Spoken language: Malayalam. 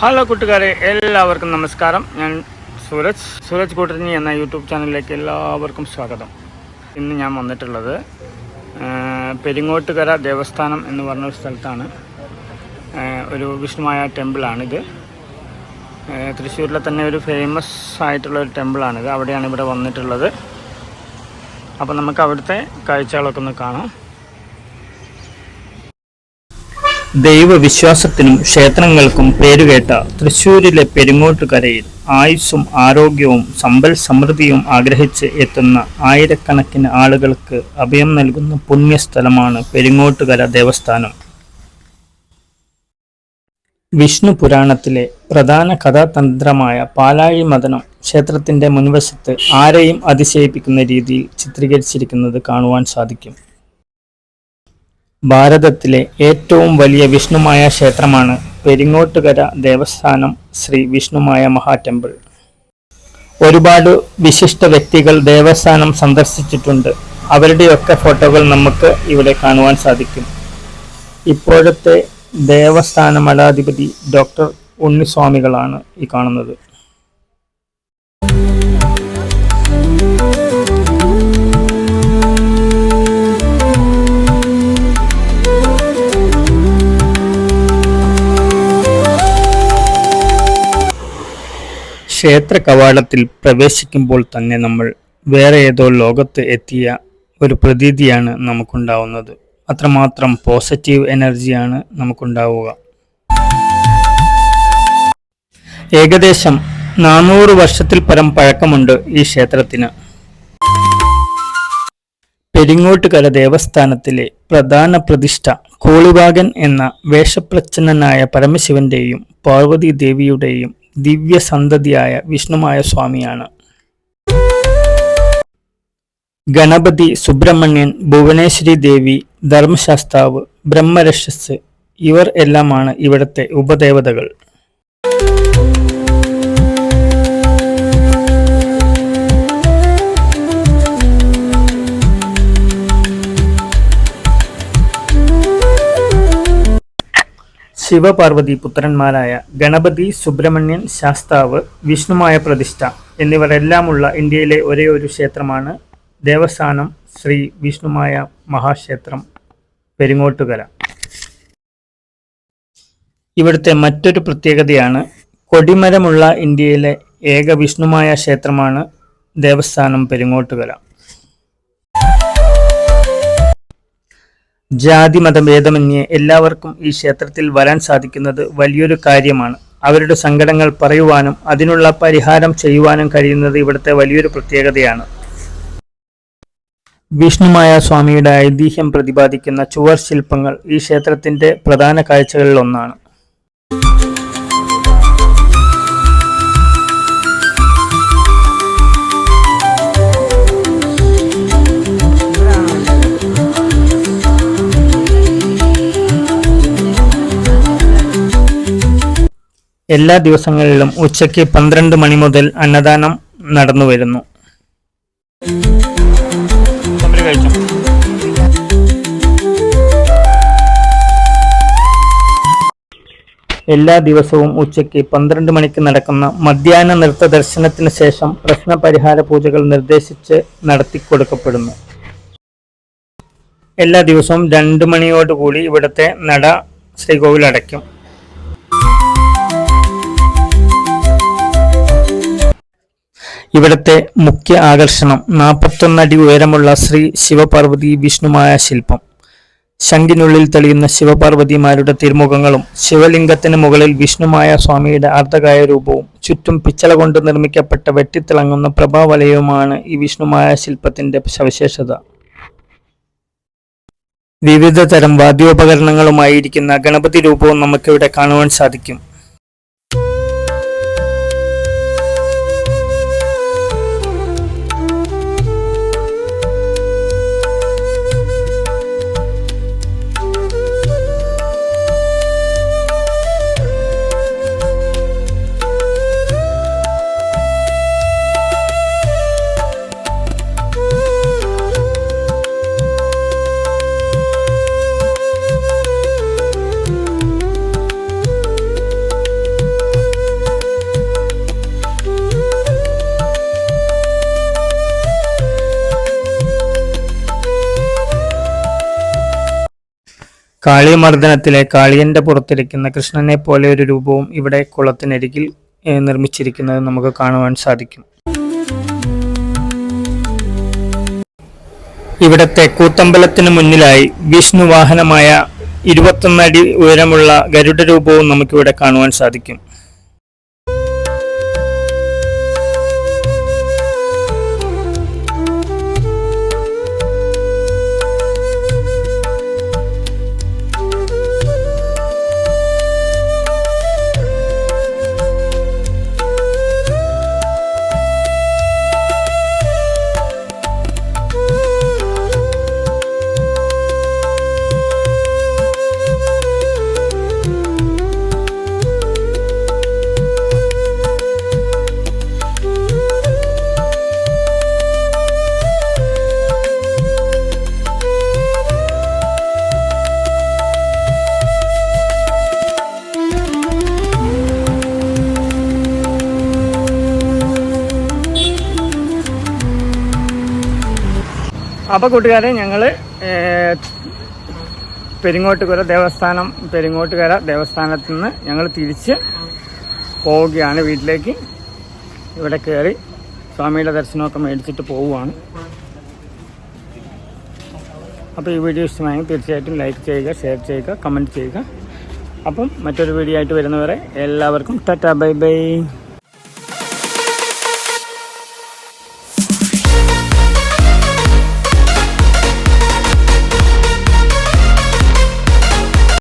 ഹലോ കൂട്ടുകാരെ. എല്ലാവർക്കും നമസ്കാരം. ഞാൻ സൂരജ്. സൂരജ് കൂട്ടരിഞ്ഞി എന്ന യൂട്യൂബ് ചാനലിലേക്ക് എല്ലാവർക്കും സ്വാഗതം. ഇന്ന് ഞാൻ വന്നിട്ടുള്ളത് പെരിങ്ങോട്ടുകര ദേവസ്ഥാനം എന്ന് പറഞ്ഞ സ്ഥലത്താണ്. ഒരു വിഷ്ണുമായ ടെമ്പിളാണിത്. തൃശ്ശൂരിലെ തന്നെ ഒരു ഫേമസ് ആയിട്ടുള്ള ഒരു ടെമ്പിളാണിത്. അവിടെയാണ് ഇവിടെ വന്നിട്ടുള്ളത്. അപ്പോൾ നമുക്ക് അവിടുത്തെ കാഴ്ചകളൊക്കെ ഒന്ന് കാണാം. ദൈവവിശ്വാസത്തിനും ക്ഷേത്രങ്ങൾക്കും പേരുകേട്ട തൃശ്ശൂരിലെ പെരുങ്ങോട്ടുകരയിൽ ആയുസ്സും ആരോഗ്യവും സമ്പൽ സമൃദ്ധിയും ആഗ്രഹിച്ച് എത്തുന്ന ആയിരക്കണക്കിന് ആളുകൾക്ക് അഭയം നൽകുന്ന പുണ്യസ്ഥലമാണ് പെരുങ്ങോട്ടുകര ദേവസ്ഥാനം. വിഷ്ണു പുരാണത്തിലെ പ്രധാന കഥാതന്ത്രമായ പാലാഴി മദനം ക്ഷേത്രത്തിന്റെ മുൻവശത്ത് ആരെയും അതിശയിപ്പിക്കുന്ന രീതിയിൽ ചിത്രീകരിച്ചിരിക്കുന്നത് കാണുവാൻ സാധിക്കും. ഭാരതത്തിലെ ഏറ്റവും വലിയ വിഷ്ണുമായ ക്ഷേത്രമാണ് പെരിങ്ങോട്ടുകര ദേവസ്ഥാനം ശ്രീ വിഷ്ണുമായ മഹാ ടെമ്പിൾ ഒരുപാട് വിശിഷ്ട വ്യക്തികൾ ദേവസ്ഥാനം സന്ദർശിച്ചിട്ടുണ്ട്. അവരുടെയൊക്കെ ഫോട്ടോകൾ നമുക്ക് ഇവിടെ കാണുവാൻ സാധിക്കും. ഇപ്പോഴത്തെ ദേവസ്ഥാന മഠാധിപതി ഡോക്ടർ ഉണ്ണിസ്വാമികളാണ് ഈ കാണുന്നത്. ക്ഷേത്ര കവാടത്തിൽ പ്രവേശിക്കുമ്പോൾ തന്നെ നമ്മൾ വേറെ ഏതോ ലോകത്ത് എത്തിയ ഒരു പ്രതീതിയാണ് നമുക്കുണ്ടാവുന്നത്. അത്രമാത്രം പോസിറ്റീവ് എനർജിയാണ് നമുക്കുണ്ടാവുക. ഏകദേശം നാനൂറ് വർഷത്തിൽ പരം പഴക്കമുണ്ട് ഈ ക്ഷേത്രത്തിന്. പെരിങ്ങോട്ടുകര ദേവസ്ഥാനത്തിലെ പ്രധാന പ്രതിഷ്ഠ കോളിവാകൻ എന്ന വേഷപ്രച്ഛന്നനായ പരമശിവന്റെയും പാർവതി ദേവിയുടെയും ദിവ്യസന്തതിയായ വിഷ്ണുമായ സ്വാമിയാണ്. ഗണപതി സുബ്രഹ്മണ്യൻ ഭുവനേശ്വരി ദേവി ധർമ്മശാസ്താവ് ബ്രഹ്മരക്ഷസ് ഇവർ എല്ലാമാണ് ഇവിടത്തെ ഉപദേവതകൾ. ശിവപാർവതി പുത്രന്മാരായ ഗണപതി സുബ്രഹ്മണ്യൻ ശാസ്താവ് വിഷ്ണുമായ പ്രതിഷ്ഠ എന്നിവരെല്ലാമുള്ള ഇന്ത്യയിലെ ഒരേ ഒരു ക്ഷേത്രമാണ് ദേവസ്ഥാനം ശ്രീ വിഷ്ണുമായ മഹാക്ഷേത്രം പെരിങ്ങോട്ടുകര. ഇവിടുത്തെ മറ്റൊരു പ്രത്യേകതയാണ് കൊടിമരമുള്ള ഇന്ത്യയിലെ ഏക വിഷ്ണുമായ ക്ഷേത്രമാണ് ദേവസ്ഥാനം പെരിങ്ങോട്ടുകര. ജാതി മതഭേദമന്യേ എല്ലാവർക്കും ഈ ക്ഷേത്രത്തിൽ വരാൻ സാധിക്കുന്നത് വലിയൊരു കാര്യമാണ്. അവരുടെ സങ്കടങ്ങൾ പറയുവാനും അതിനുള്ള പരിഹാരം ചെയ്യുവാനും കഴിയുന്നത് ഇവിടുത്തെ വലിയൊരു പ്രത്യേകതയാണ്. വിഷ്ണുമായ സ്വാമിയുടെ ഐതിഹ്യം പ്രതിപാദിക്കുന്ന ചുവർ ശില്പങ്ങൾ ഈ ക്ഷേത്രത്തിന്റെ പ്രധാന കാഴ്ചകളിൽ ഒന്നാണ്. എല്ലാ ദിവസങ്ങളിലും ഉച്ചയ്ക്ക് പന്ത്രണ്ട് മണി മുതൽ അന്നദാനം നടന്നു വരുന്നു. എല്ലാ ദിവസവും ഉച്ചയ്ക്ക് പന്ത്രണ്ട് മണിക്ക് നടക്കുന്ന മധ്യാഹ്ന നൃത്ത ദർശനത്തിന് ശേഷം പ്രശ്നപരിഹാര പൂജകൾ നിർദ്ദേശിച്ച് നടത്തിക്കൊടുക്കപ്പെടുന്നു എല്ലാ ദിവസവും രണ്ട് മണിയോടുകൂടി ഇവിടുത്തെ നട ശ്രീകോവിൽ അടയ്ക്കും ഇവിടുത്തെ മുഖ്യ ആകർഷണം നാൽപ്പത്തൊന്നടി ഉയരമുള്ള ശ്രീ ശിവപാർവതി വിഷ്ണുമായ ശില്പം. ശംഖിനുള്ളിൽ തെളിയുന്ന ശിവപാർവതിമാരുടെ തിരുമുഖങ്ങളും ശിവലിംഗത്തിന് മുകളിൽ വിഷ്ണുമായ സ്വാമിയുടെ അർദ്ധകായ രൂപവും ചുറ്റും പിച്ചള കൊണ്ട് നിർമ്മിക്കപ്പെട്ട വെട്ടിത്തിളങ്ങുന്ന പ്രഭാവലയവുമാണ് ഈ വിഷ്ണുമായ ശില്പത്തിന്റെ സവിശേഷത. വിവിധ തരം വാദ്യോപകരണങ്ങളുമായിരിക്കുന്ന ഗണപതി രൂപവും നമുക്കിവിടെ കാണുവാൻ സാധിക്കും. കാളിയമർദ്ദനത്തിലെ കാളിയന്റെ പുറത്തിരിക്കുന്ന കൃഷ്ണനെ പോലെ ഒരു രൂപവും ഇവിടെ കുളത്തിനരികിൽ നിർമ്മിച്ചിരിക്കുന്നത് നമുക്ക് കാണുവാൻ സാധിക്കും. ഇവിടത്തെ കൂത്തമ്പലത്തിന് മുന്നിലായി വിഷ്ണു വാഹനമായ ഇരുപത്തൊന്നടി ഉയരമുള്ള ഗരുഡ രൂപവും നമുക്കിവിടെ കാണുവാൻ സാധിക്കും. അപ്പോൾ കൂട്ടുകാരെ ഞങ്ങൾ പെരിങ്ങോട്ടുകര ദേവസ്ഥാനം പെരിങ്ങോട്ടുകര ദേവസ്ഥാനത്ത് നിന്ന് ഞങ്ങൾ തിരിച്ച് പോവുകയാണ് വീട്ടിലേക്ക്. ഇവിടെ കയറി സ്വാമിയുടെ ദർശനമൊക്കെ മേടിച്ചിട്ട് പോവുകയാണ്. അപ്പോൾ ഈ വീഡിയോ ഇഷ്ടമായെങ്കിൽ തീർച്ചയായിട്ടും ലൈക്ക് ചെയ്യുക ഷെയർ ചെയ്യുക കമന്റ് ചെയ്യുക. അപ്പം മറ്റൊരു വീഡിയോ ആയിട്ട് വരുന്നവരെ എല്ലാവർക്കും ടാറ്റാ ബൈ ബൈ.